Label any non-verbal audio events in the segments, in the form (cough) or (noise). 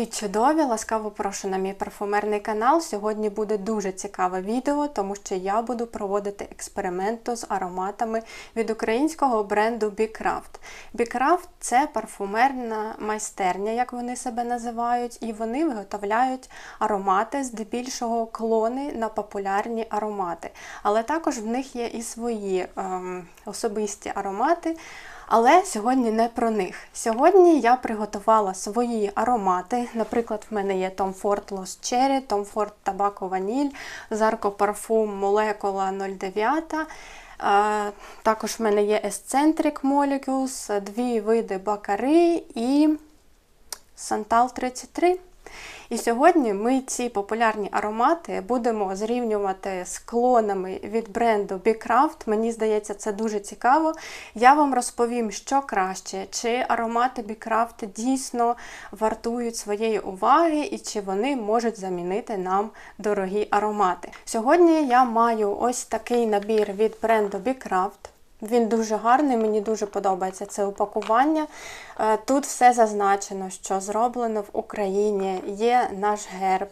Привіт, чудові! Ласкаво прошу на мій парфумерний канал. Сьогодні буде дуже цікаве відео, тому що я буду проводити експерименти з ароматами від українського бренду Bcraft. Bcraft – це парфумерна майстерня, як вони себе називають, і вони виготовляють аромати, здебільшого клони на популярні аромати. Але також в них є і свої ем, особисті аромати. Але сьогодні не про них. Сьогодні я приготувала свої аромати. Наприклад, в мене є Tom Ford Lost Cherry, Tom Ford Tobacco Vanille, Zarco Parfum Molecula 09. Е, Також в мене є Eccentric Molecules, дві види Бакари і Santal 33. І сьогодні ми ці популярні аромати будемо зрівнювати з клонами від бренду Bcraft. Мені здається, це дуже цікаво. Я вам розповім, що краще, чи аромати Bcraft дійсно вартують своєї уваги і чи вони можуть замінити нам дорогі аромати. Сьогодні я маю ось такий набір від бренду Bcraft. Він дуже гарний, мені дуже подобається це упакування. Е, Тут все зазначено, що зроблено в Україні, є наш герб,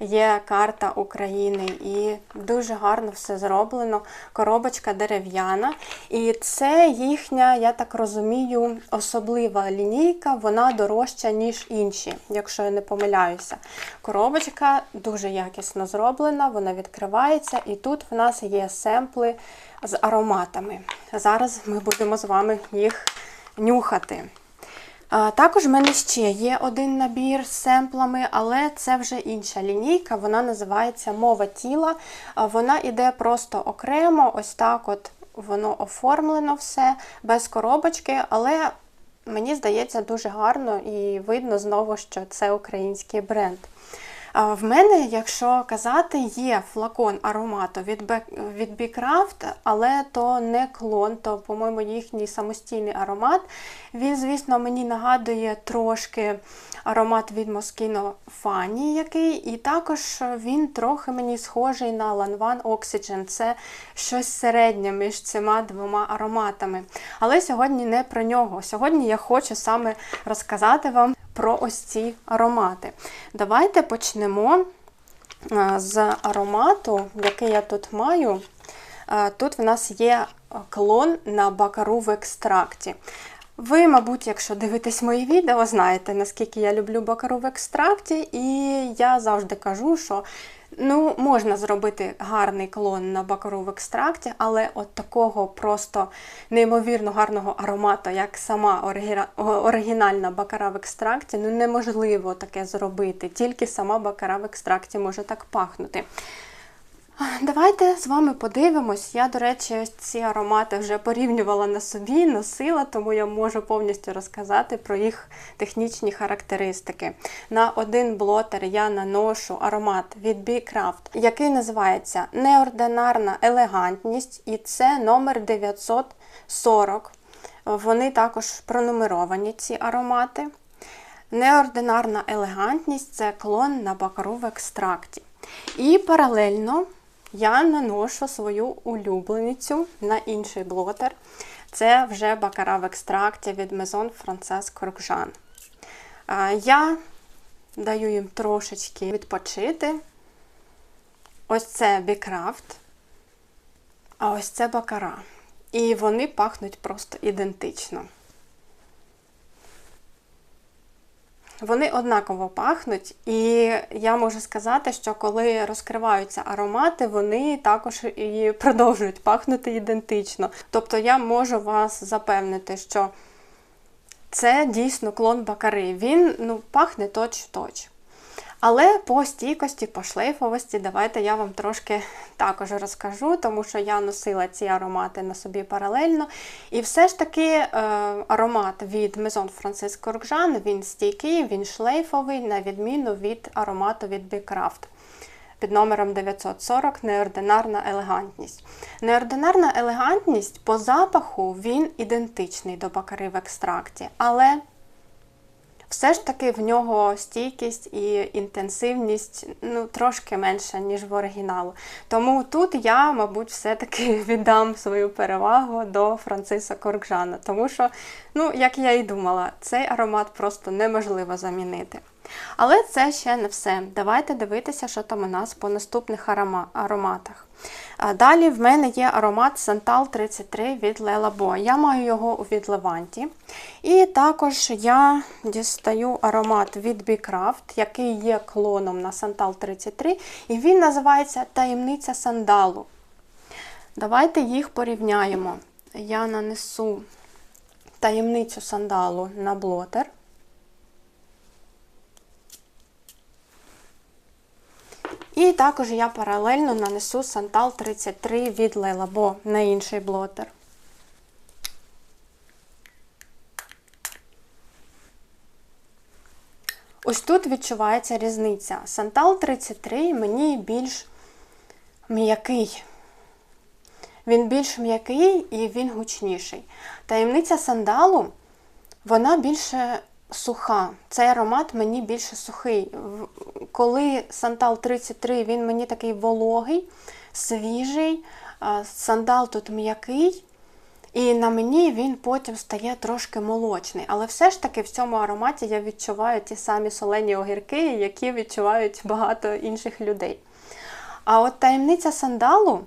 є карта України і дуже гарно все зроблено. Коробочка дерев'яна. І це їхня, я так розумію, особлива лінійка, вона дорожча, ніж інші, якщо я не помиляюся. Коробочка дуже якісно зроблена, вона відкривається, і тут в нас є семпли з ароматами. Зараз ми будемо з вами їх нюхати. Також в мене ще є один набір з семплами, але це вже інша лінійка, вона називається Мова тіла. Вона йде просто окремо, ось так от воно оформлено все, без коробочки, але мені здається дуже гарно і видно знову, що це український бренд. В мене, якщо казати, є флакон аромату від від Bcraft, але то не клон, то, по-моєму, їхній самостійний аромат. Він, звісно, мені нагадує трошки аромат від Moschino Fanny, який, і також він трохи мені схожий на Lanvin Oxygen. Це щось середнє між цими двома ароматами. Але сьогодні не про нього. Сьогодні я хочу саме розказати вам про ось ці аромати. Давайте почнемо з аромату, який я тут маю. Тут в нас є клон на бакару в екстракті. Ви, мабуть, якщо дивитесь мої відео, знаєте, наскільки я люблю бакару в екстракті, і я завжди кажу, що ну, можна зробити гарний клон на бакару в екстракті, але от такого просто неймовірно гарного аромату, як сама оригінальна бакара в екстракті, ну неможливо таке зробити. Тільки сама бакара в екстракті може так пахнути. Давайте з вами подивимось. Я, до речі, ці аромати вже порівнювала на собі, носила, тому я можу повністю розказати про їх технічні характеристики. На один блотер я наношу аромат від Bcraft, який називається Неординарна елегантність, і це номер 940. Вони також пронумеровані, ці аромати. Неординарна елегантність це клон на бакару в екстракті. І паралельно я наношу свою улюбленицю на інший блотер. Це вже бакара в екстракті від Maison Frances Corkjan. Я даю їм трошечки відпочити. Ось це Bcraft, а ось це бакара. І вони пахнуть просто ідентично. Вони однаково пахнуть, і я можу сказати, що коли розкриваються аромати, вони також і продовжують пахнути ідентично. Тобто я можу вас запевнити, що це дійсно клон бакари. Він ну, пахне точ-точ. Але по стійкості, по шлейфовості, давайте я вам трошки також розкажу, тому що я носила ці аромати на собі паралельно. І все ж таки е, аромат від Maison Francis Corkjan, він стійкий, він шлейфовий, на відміну від аромату від Bcraft. Під номером 940 неординарна елегантність. Неординарна елегантність по запаху він ідентичний до бакари в екстракті, але все ж таки в нього стійкість і інтенсивність ну, трошки менша, ніж в оригіналу. Тому тут я, мабуть, все-таки (laughs) віддам свою перевагу до Франциса Коркжана, тому що, ну, як я і думала, цей аромат просто неможливо замінити. Але це ще не все. Давайте дивитися, що там у нас по наступних арома- ароматах. Далі в мене є аромат Сантал 33 від Лелабо. Я маю його від Леванті. І також я дістаю аромат від Bcraft, який є клоном на Сантал 33, і він називається Таємниця сандалу. Давайте їх порівняємо. Я нанесу таємницю сандалу на блотер. І також я паралельно нанесу Сантал 33 від Лелабо на інший блотер. Ось тут відчувається різниця. Сантал 33 мені більш м'який. Він більш м'який і він гучніший. Таємниця сандалу, вона більше суха. Цей аромат мені більше сухий. Коли Сантал 33, він мені такий вологий, свіжий, сандал тут м'який. І на мені він потім стає трошки молочний. Але все ж таки в цьому ароматі я відчуваю ті самі солені огірки, які відчувають багато інших людей. А от таємниця сандалу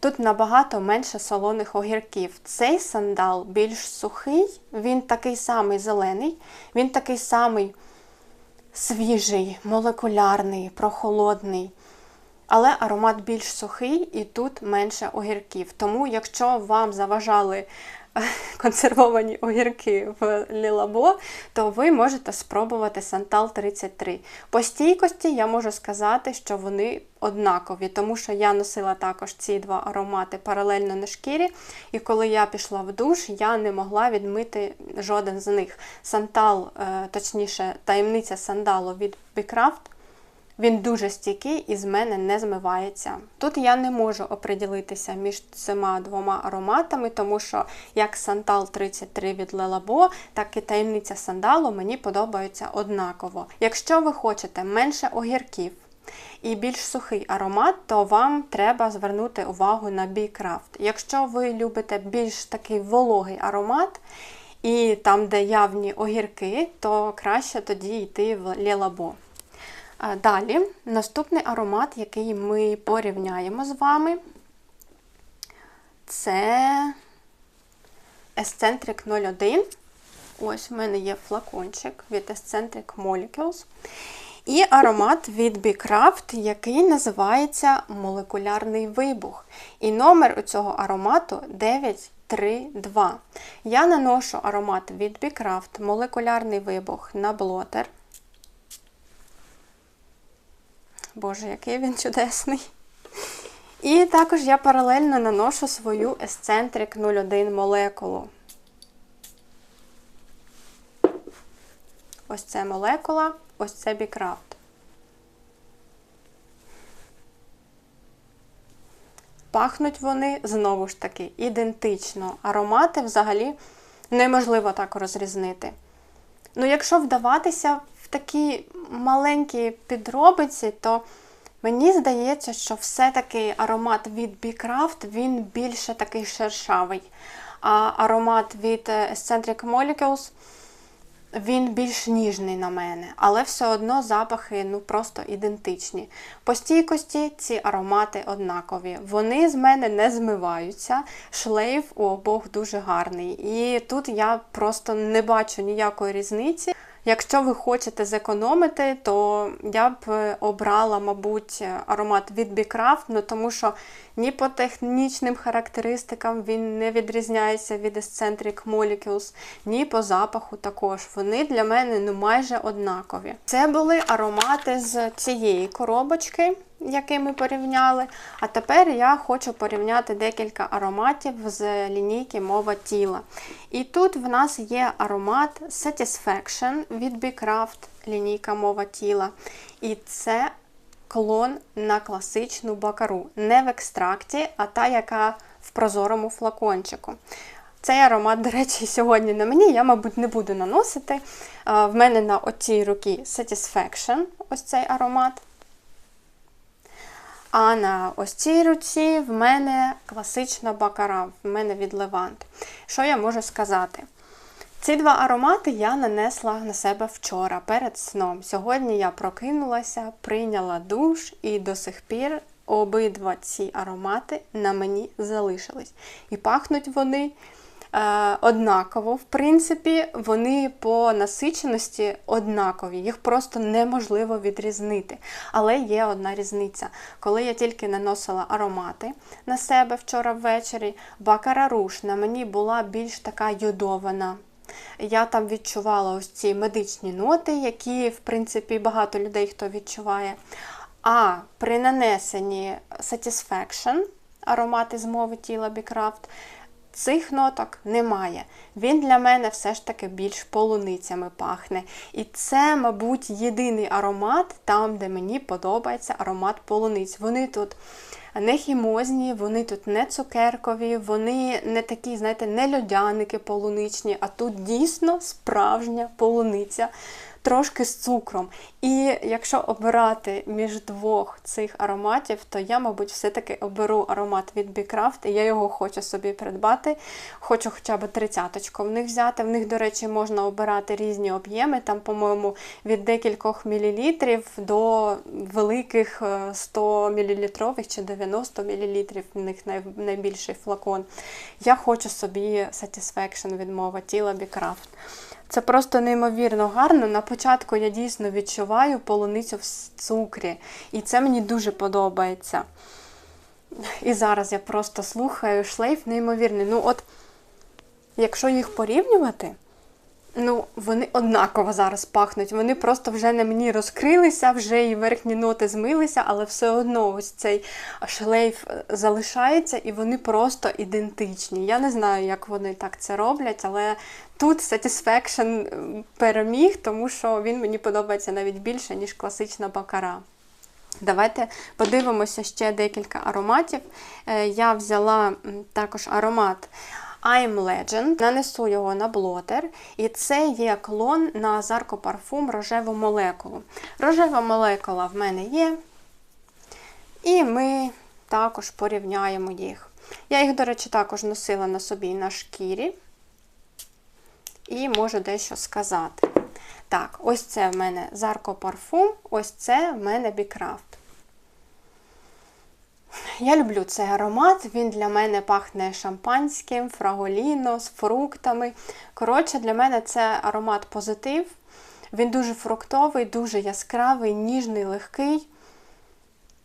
тут набагато менше солоних огірків. Цей сандал більш сухий, він такий самий зелений, він такий самий свіжий, молекулярний, прохолодний. Але аромат більш сухий і тут менше огірків. Тому, якщо вам заважали (laughs) консервовані огірки в Лілабо, то ви можете спробувати Сантал 33. По стійкості я можу сказати, що вони однакові, тому що я носила також ці два аромати паралельно на шкірі, і коли я пішла в душ, я не могла відмити жоден з них. Сантал, е, точніше, таємниця сандалу від Bcraft він дуже стійкий і з мене не змивається. Тут я не можу оприділитися між цими двома ароматами, тому що як Сантал 33 від Лелабо, так і таємниця сандалу мені подобаються однаково. Якщо ви хочете менше огірків і більш сухий аромат, то вам треба звернути увагу на Bcraft. Якщо ви любите більш такий вологий аромат, і там, де явні огірки, то краще тоді йти в Лелабо. Далі, наступний аромат, який ми порівняємо з вами, це Eccentric 01. Ось в мене є флакончик від Eccentric Molecules. І аромат від Bcraft, який називається Молекулярний вибух. І номер у цього аромату 932. Я наношу аромат від Bcraft Молекулярний вибух на блотер. Боже, який він чудесний. І також я паралельно наношу свою Eccentric 01 молекулу. Ось це молекула, ось це Bcraft. Пахнуть вони знову ж таки ідентично. Аромати взагалі неможливо так розрізнити. Ну, якщо вдаватися такі маленькі підробиці, то мені здається, що все-таки аромат від Bcraft, він більше такий шершавий. А аромат від Eccentric Molecules, він більш ніжний на мене, але все одно запахи ну просто ідентичні. По стійкості ці аромати однакові. Вони з мене не змиваються. Шлейф у обох дуже гарний. І тут я просто не бачу ніякої різниці. Якщо ви хочете зекономити, то я б обрала, мабуть, аромат від Bcraft, ну тому що ні по технічним характеристикам він не відрізняється від Eccentric Molecules, ні по запаху також. Вони для мене ну, майже однакові. Це були аромати з цієї коробочки, які ми порівняли. А тепер я хочу порівняти декілька ароматів з лінійки Мова тіла. І тут в нас є аромат Satisfaction від Bcraft, лінійка Мова тіла. І це клон на класичну бакару. Не в екстракті, а та, яка в прозорому флакончику. Цей аромат, до речі, сьогодні на мені, я, мабуть, не буду наносити. В мене на оцій руці Satisfaction, ось цей аромат. А на ось цій руці в мене класична бакара, в мене від Левант. Що я можу сказати? Ці два аромати я нанесла на себе вчора перед сном. Сьогодні я прокинулася, прийняла душ і до сих пір обидва ці аромати на мені залишились. І пахнуть вони однаково, в принципі, вони по насиченості однакові, їх просто неможливо відрізнити. Але є одна різниця. Коли я тільки наносила аромати на себе вчора ввечері, Бакара Руш на мені була більш така йодована. Я там відчувала ось ці медичні ноти, які, в принципі, багато людей хто відчуває. А при нанесенні Satisfaction, аромати з мови тіла Бікрафт, цих ноток немає. Він для мене все ж таки більш полуницями пахне. І це, мабуть, єдиний аромат там, де мені подобається аромат полуниць. Вони тут не хімозні, вони тут не цукеркові, вони не такі, знаєте, не льодяники полуничні, а тут дійсно справжня полуниця трошки з цукром. І якщо обирати між двох цих ароматів, то я, мабуть, все-таки оберу аромат від Bcraft, і я його хочу собі придбати. Хочу хоча б тридцяточку в них взяти. В них, до речі, можна обирати різні об'єми, там, по-моєму, від декількох мілілітрів до великих 100 е, мл чи 90 мл, в них найбільший флакон. Я хочу собі Satisfaction від мова тіла Bcraft. Це просто неймовірно гарно. На початку я дійсно відчуваю полуницю в цукрі. І це мені дуже подобається. І зараз я просто слухаю шлейф неймовірний. Ну, от, якщо їх порівнювати, ну, вони однаково зараз пахнуть. Вони просто вже на мені розкрилися, вже і верхні ноти змилися, але все одно ось цей шлейф залишається, і вони просто ідентичні. Я не знаю, як вони так це роблять, але Тут Satisfaction е, переміг, тому що він мені подобається навіть більше, ніж класична бакара. Давайте подивимося ще декілька ароматів. Е, я взяла також аромат I'm Legend, нанесу його на блотер, і це є клон на Zarco Parfum рожеву молекулу. Рожева молекула в мене є. І ми також порівняємо їх. Я їх, до речі, також носила на собі на шкірі і можу дещо сказати. Так, ось це в мене Зарко парфум, ось це в мене Бікрафт. Я люблю цей аромат, він для мене пахне шампанським, фраголіно, з фруктами. Коротше, для мене це аромат позитив. Він дуже фруктовий, дуже яскравий, ніжний, легкий.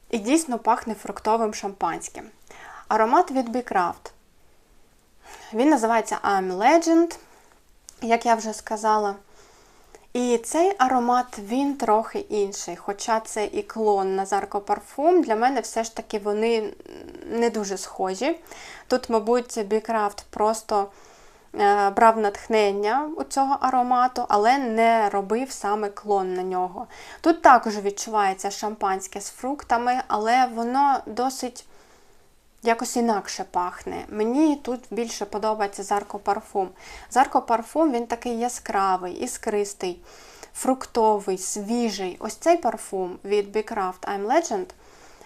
І дійсно пахне фруктовим шампанським. Аромат від Бікрафт. Він називається I'm Legend як я вже сказала. І цей аромат, він трохи інший. Хоча це і клон на Zarco Parfum, для мене все ж таки вони не дуже схожі. Тут, мабуть, Бікрафт просто е, брав натхнення у цього аромату, але не робив саме клон на нього. Тут також відчувається шампанське з фруктами, але воно досить якось інакше пахне. Мені тут більше подобається Зарко парфум. Зарко парфум він такий яскравий, іскристий, фруктовий, свіжий. Ось цей парфум від Bcraft I'm Legend.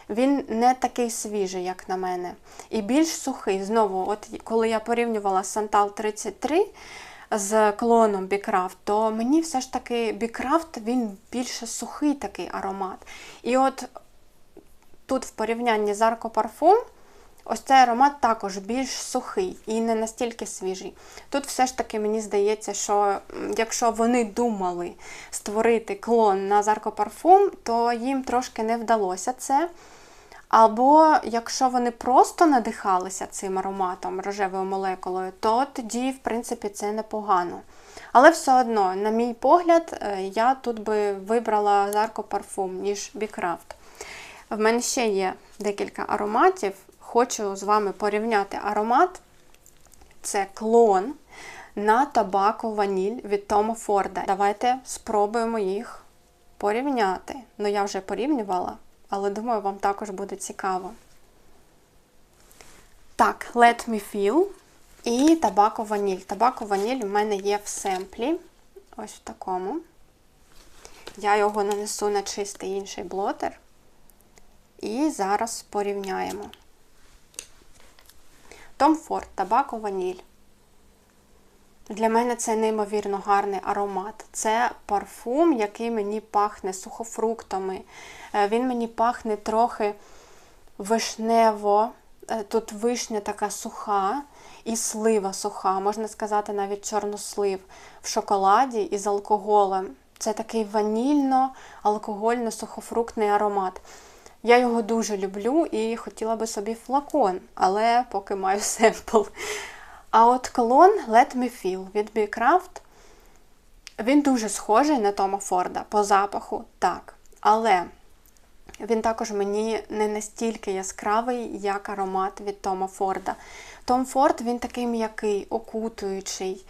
Він не такий свіжий, як на мене. І більш сухий. Знову, от коли я порівнювала Santal 33 з клоном Bcraft, то мені все ж таки Bcraft він більше сухий такий аромат. І от тут в порівнянні з Arco Parfum Ось цей аромат також більш сухий і не настільки свіжий. Тут все ж таки мені здається, що якщо вони думали створити клон на Зарко Парфум, то їм трошки не вдалося це. Або якщо вони просто надихалися цим ароматом рожевою молекулою, то тоді, в принципі, це непогано. Але все одно, на мій погляд, е, я тут би вибрала Зарко Парфум, ніж Бікрафт. В мене ще є декілька ароматів хочу з вами порівняти аромат. Це клон на табаку ваніль від Тома Форда. Давайте спробуємо їх порівняти. Ну, я вже порівнювала, але думаю, вам також буде цікаво. Так, Let Me Feel і табако ваніль. Табако ваніль у мене є в семплі. Ось в такому. Я його нанесу на чистий інший блотер. І зараз порівняємо. Том Форд, табако ваніль. Для мене це неймовірно гарний аромат. Це парфум, який мені пахне сухофруктами. Е, він мені пахне трохи вишнево. Е, тут вишня така суха і слива суха, можна сказати, навіть чорнослив в шоколаді із алкоголем. Це такий ванільно-алкогольно-сухофруктний аромат. Я його дуже люблю і хотіла би собі флакон, але поки маю (laughs) семпл. А от колон Let Me Feel від Bcraft, він дуже схожий на Тома Форда по запаху, так. Але він також мені не настільки яскравий, як аромат від Тома Форда. Том Форд він такий м'який, окутуючий,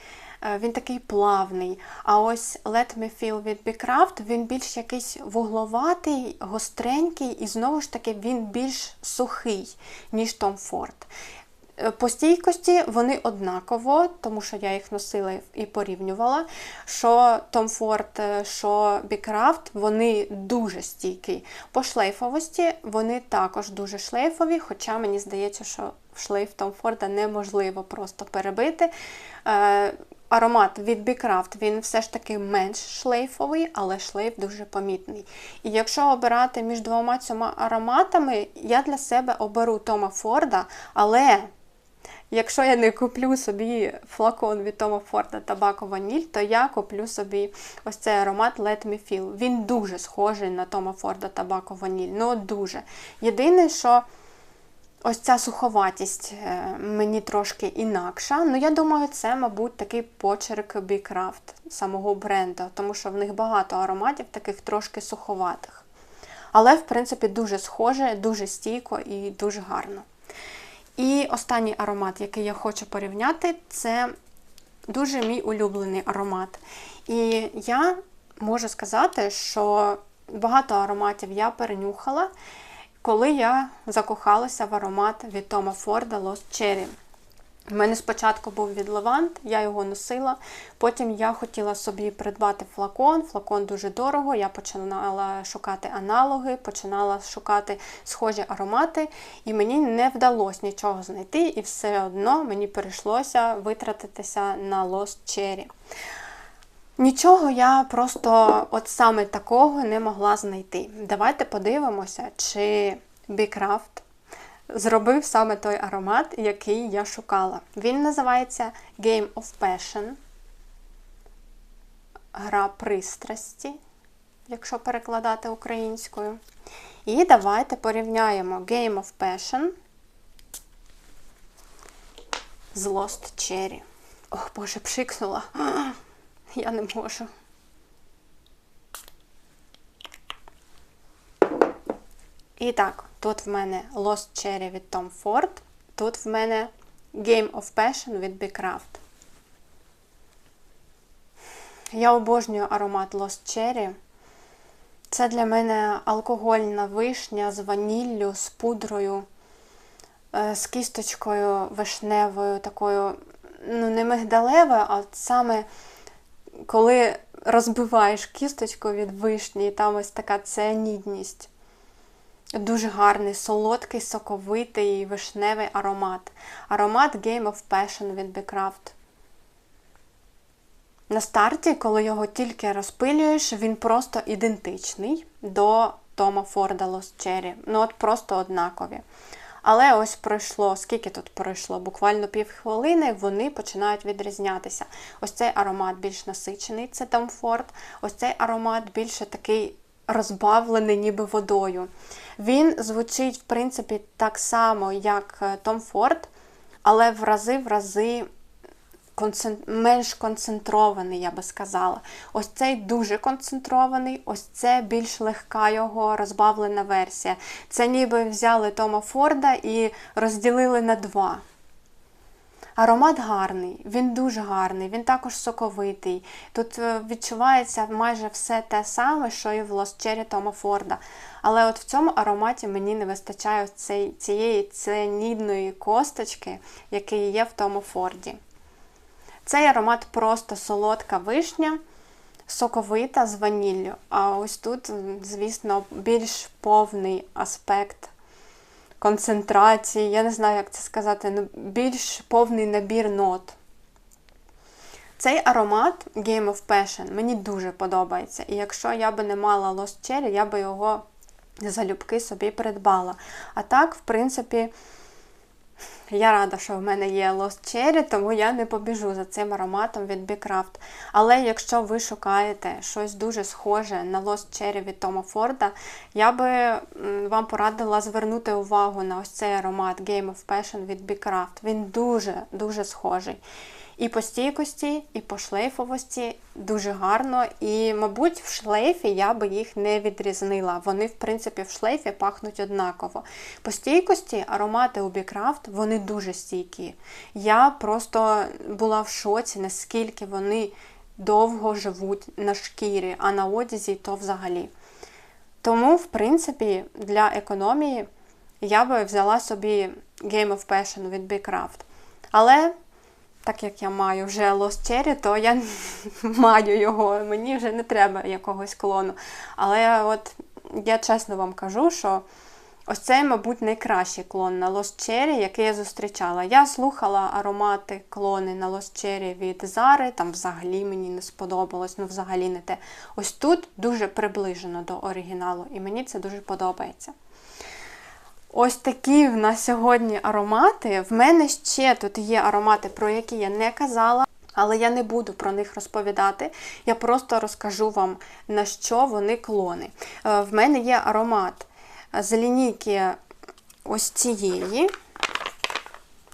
він такий плавний. А ось Let Me Feel від Bcraft, він більш якийсь вугловатий, гостренький, і знову ж таки він більш сухий, ніж Том Форд. Е, по стійкості вони однаково, тому що я їх носила і порівнювала. Що Tom Ford, е, що Bicraft, вони дуже стійкі. По шлейфовості вони також дуже шлейфові, хоча мені здається, що шлейф Tom Ford неможливо просто перебити. Аромат від Bicraft, він все ж таки менш шлейфовий, але шлейф дуже помітний. І якщо обирати між двома цими ароматами, я для себе оберу Тома Форда, але Якщо я не куплю собі флакон від Тома Форда табако ваніль, то я куплю собі ось цей аромат Let Me Feel. Він дуже схожий на Тома Форда табако ваніль. Ну, дуже. Єдине, що ось ця суховатість е, мені трошки інакша. Ну, я думаю, це, мабуть, такий почерк Bcraft самого бренду, тому що в них багато ароматів, таких трошки суховатих. Але, в принципі, дуже схоже, дуже стійко і дуже гарно. І останній аромат, який я хочу порівняти, це дуже мій улюблений аромат. І я можу сказати, що багато ароматів я перенюхала, коли я закохалася в аромат від Тома Форда Lost Cherry. У мене спочатку був від Левант, я його носила. Потім я хотіла собі придбати флакон. Флакон дуже дорого. Я починала шукати аналоги, починала шукати схожі аромати, і мені не вдалося нічого знайти, і все одно мені прийшлося витратитися на Lost Cherry. Нічого я просто от саме такого не могла знайти. Давайте подивимося, чи Bcraft зробив саме той аромат, який я шукала. Він називається Game of Passion. Гра пристрасті, якщо перекладати українською. І давайте порівняємо Game of Passion з Lost Cherry. Ох, Боже, пшикнула. Я не можу. І так, тут в мене Lost Cherry від Tom Ford, тут в мене Game of Passion від Bcraft. Я обожнюю аромат Lost Cherry. Це для мене алкогольна вишня з ваніллю, з пудрою, е, з кісточкою вишневою, такою, ну, не мигдалевою, а саме коли розбиваєш кісточку від вишні, і там ось така цианідність. Дуже гарний, солодкий, соковитий вишневий аромат. Аромат Game of Passion від Bcraft. На старті, коли його тільки розпилюєш, він просто ідентичний до Тома Форда Lost Cherry. Ну, от просто однакові. Але ось пройшло, скільки тут пройшло? Буквально півхвилини, вони починають відрізнятися. Ось цей аромат більш насичений, це Томфорд. Ось цей аромат більше такий розбавлений, ніби водою. Він звучить, в принципі, так само, як Том Форд, але в рази в рази менш концентрований, я би сказала. Ось цей дуже концентрований, ось це більш легка його розбавлена версія. Це ніби взяли Тома Форда і розділили на два. Аромат гарний, він дуже гарний, він також соковитий. Тут е, відчувається майже все те саме, що і в Cherry Тома Форда. Але от в цьому ароматі мені не вистачає цієї цианідної косточки, який є в тому Форді. Цей аромат просто солодка вишня, соковита з ваніллю. А ось тут, звісно, більш повний аспект концентрації, я не знаю, як це сказати, ну, більш повний набір нот. Цей аромат Game of Passion мені дуже подобається. І якщо я би не мала Lost Cherry, я би його залюбки собі придбала. А так, в принципі, я рада, що в мене є Lost Cherry, тому я не побіжу за цим ароматом від Bcraft. Але якщо ви шукаєте щось дуже схоже на Lost Cherry від Тома Форда, я би вам порадила звернути увагу на ось цей аромат Game of Passion від Бікрафт. Він дуже-дуже схожий. І по стійкості, і по шлейфовості дуже гарно. І, мабуть, в шлейфі я би їх не відрізнила. Вони, в принципі, в шлейфі пахнуть однаково. По стійкості аромати у Бікрафт вони дуже стійкі. Я просто була в шоці, наскільки вони довго живуть на шкірі, а на одязі то взагалі. Тому, в принципі, для економії я би взяла собі Game of Passion від Bcraft. Але так як я маю вже Lost Cherry, то я (laughs) маю його, мені вже не треба якогось клону. Але от я чесно вам кажу, що ось цей, мабуть, найкращий клон на Lost Cherry, який я зустрічала. Я слухала аромати клони на Lost Cherry від Зари, там взагалі мені не сподобалось, ну взагалі не те. Ось тут дуже приближено до оригіналу, і мені це дуже подобається. Ось такі в нас сьогодні аромати. В мене ще тут є аромати, про які я не казала, але я не буду про них розповідати. Я просто розкажу вам, на що вони клони. Е, в мене є аромат з лінійки ось цієї.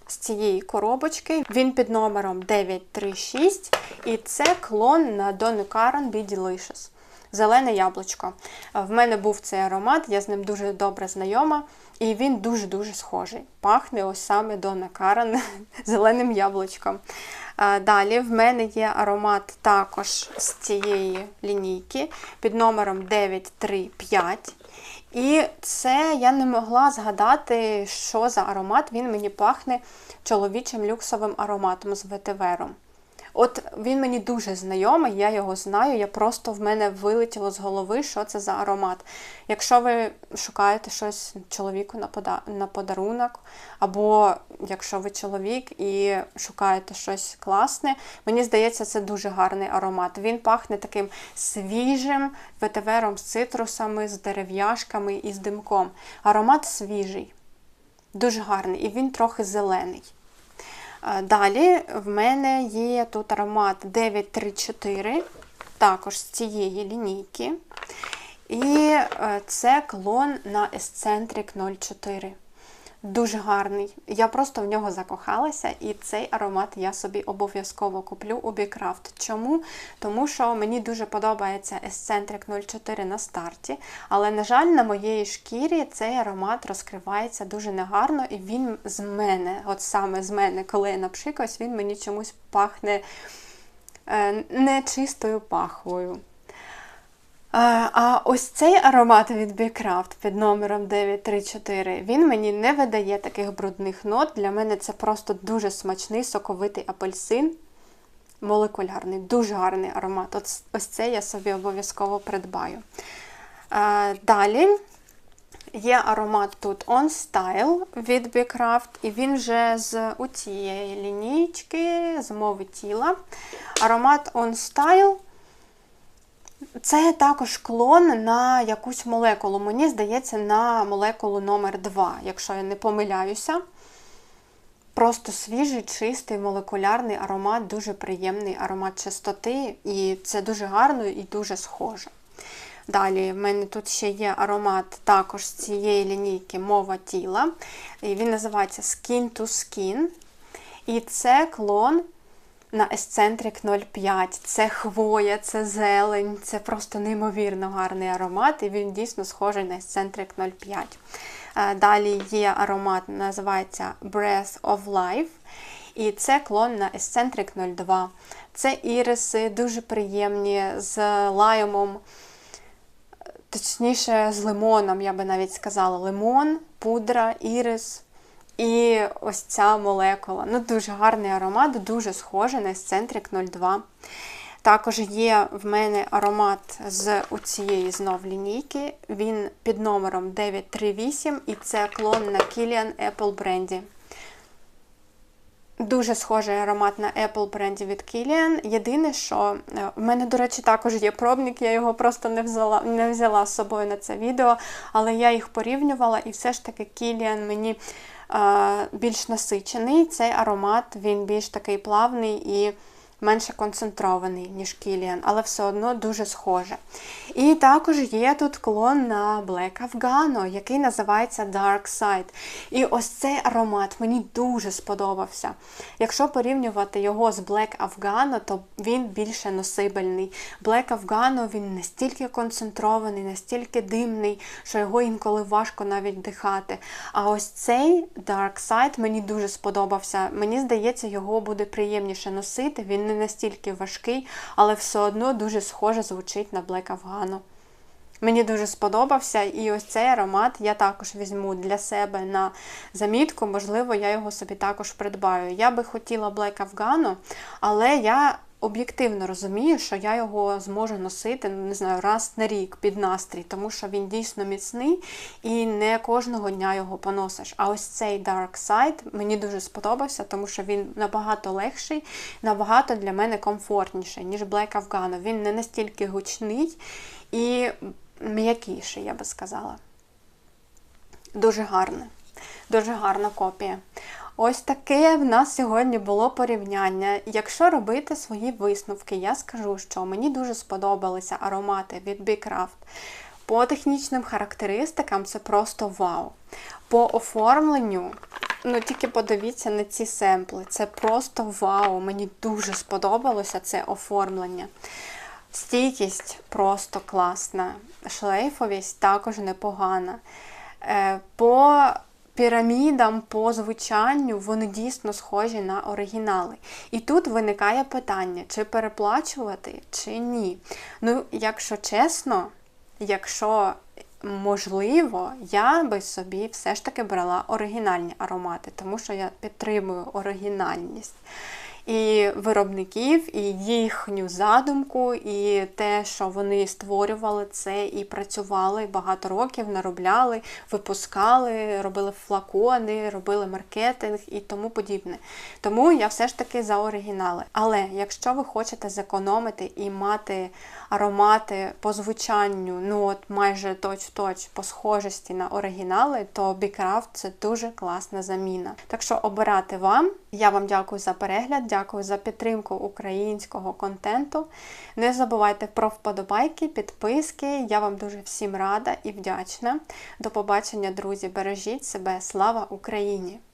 З цієї коробочки. Він під номером 936, і це клон на Donu Karan Delicious. Зелене яблучко. В мене був цей аромат, я з ним дуже добре знайома. І він дуже-дуже схожий. Пахне ось саме до Накаран (laughs) зеленим яблучком. Далі в мене є аромат також з цієї лінійки під номером 935. І це я не могла згадати, що за аромат. Він мені пахне чоловічим люксовим ароматом з ветивером. От він мені дуже знайомий, я його знаю. Я просто в мене вилетіло з голови, що це за аромат. Якщо ви шукаєте щось чоловіку на пода на подарунок, або якщо ви чоловік і шукаєте щось класне, мені здається, це дуже гарний аромат. Він пахне таким свіжим ветивером з цитрусами, з дерев'яшками і з димком. Аромат свіжий, дуже гарний, і він трохи зелений. Далі в мене є тут аромат 934, також з цієї лінійки. І е, це клон на Eccentric 04. Дуже гарний. Я просто в нього закохалася, і цей аромат я собі обов'язково куплю у Bcraft. Чому? Тому що мені дуже подобається Eccentric 04 на старті, але, на жаль, на моєї шкірі цей аромат розкривається дуже негарно, і він з мене, от саме з мене, коли я напшикаюсь, він мені чомусь пахне е, нечистою пахвою. А ось цей аромат від Bcraft під номером 934, він мені не видає таких брудних нот. Для мене це просто дуже смачний соковитий апельсин. Молекулярний, дуже гарний аромат. Ось, ось це я собі обов'язково придбаю. А, Далі є аромат тут On Style від Bcraft, і він вже з у цієї лінійки, з мови тіла. Аромат On Style. Це також клон на якусь молекулу. Мені здається, на молекулу номер 2 якщо я не помиляюся. Просто свіжий, чистий, молекулярний аромат, дуже приємний аромат чистоти, і це дуже гарно і дуже схоже. Далі, в мене тут ще є аромат також з цієї лінійки мова тіла. І Він називається Skin to Skin. І це клон на Eccentric 05. Це хвоя, це зелень, це просто неймовірно гарний аромат, і він дійсно схожий на Eccentric 05. Е, далі є аромат, називається Breath of Life. І це клон на Eccentric 02. Це іриси, дуже приємні, з лаймом, точніше, з лимоном, я би навіть сказала, лимон, пудра, ірис. І ось ця молекула. Ну, Дуже гарний аромат, дуже схожий на Eccentric 02. Також є в мене аромат з цієї знов лінійки. Він під номером 938 і це клон на Kilian Apple бренді. Дуже схожий аромат на Apple бренді від Kilian. Єдине, що е, в мене, до речі, також є пробник, я його просто не взяла не взяла з собою на це відео, але я їх порівнювала, і все ж таки Kilian мені більш насичений. Цей аромат він більш такий плавний і менше концентрований, ніж Kilian, але все одно дуже схоже. І також є тут клон на Black Afghano, який називається Dark Side. І ось цей аромат мені дуже сподобався. Якщо порівнювати його з Black Afghano, то він більше носибельний. Black Afghano він настільки концентрований, настільки димний, що його інколи важко навіть дихати. А ось цей Dark Side мені дуже сподобався. Мені здається, його буде приємніше носити. Він не настільки важкий, але все одно дуже схоже звучить на Black Afghan. Мені дуже сподобався, і ось цей аромат я також візьму для себе на замітку, можливо, я його собі також придбаю. Я би хотіла Black Afghan, але я об'єктивно розумію, що я його зможу носити, не знаю, раз на рік під настрій, тому що він дійсно міцний і не кожного дня його поносиш. А ось цей Dark Side мені дуже сподобався, тому що він набагато легший, набагато для мене комфортніший, ніж Black Afghano. Він не настільки гучний і м'якіший, я би сказала. Дуже гарне. Дуже гарна копія. Ось таке в нас сьогодні було порівняння. Якщо робити свої висновки, я скажу, що мені дуже сподобалися аромати від Bcraft. По технічним характеристикам це просто вау. По оформленню, ну тільки подивіться на ці семпли. Це просто вау. Мені дуже сподобалося це оформлення. Стійкість просто класна. Шлейфовість також непогана. Е, по пірамідам, по звучанню вони дійсно схожі на оригінали. І тут виникає питання, чи переплачувати, чи ні. Ну, якщо чесно, якщо можливо, я би собі все ж таки брала оригінальні аромати, тому що я підтримую оригінальність і виробників, і їхню задумку, і те, що вони створювали це і працювали багато років, наробляли, випускали, робили флакони, робили маркетинг і тому подібне. Тому я все ж таки за оригінали. Але якщо ви хочете зекономити і мати аромати по звучанню, ну от майже точ-точ по схожості на оригінали, то Bcraft це дуже класна заміна. Так що обирати вам. Я вам дякую за перегляд, дякую за підтримку українського контенту. Не забувайте про вподобайки, підписки. Я вам дуже всім рада і вдячна. До побачення, друзі! Бережіть себе! Слава Україні!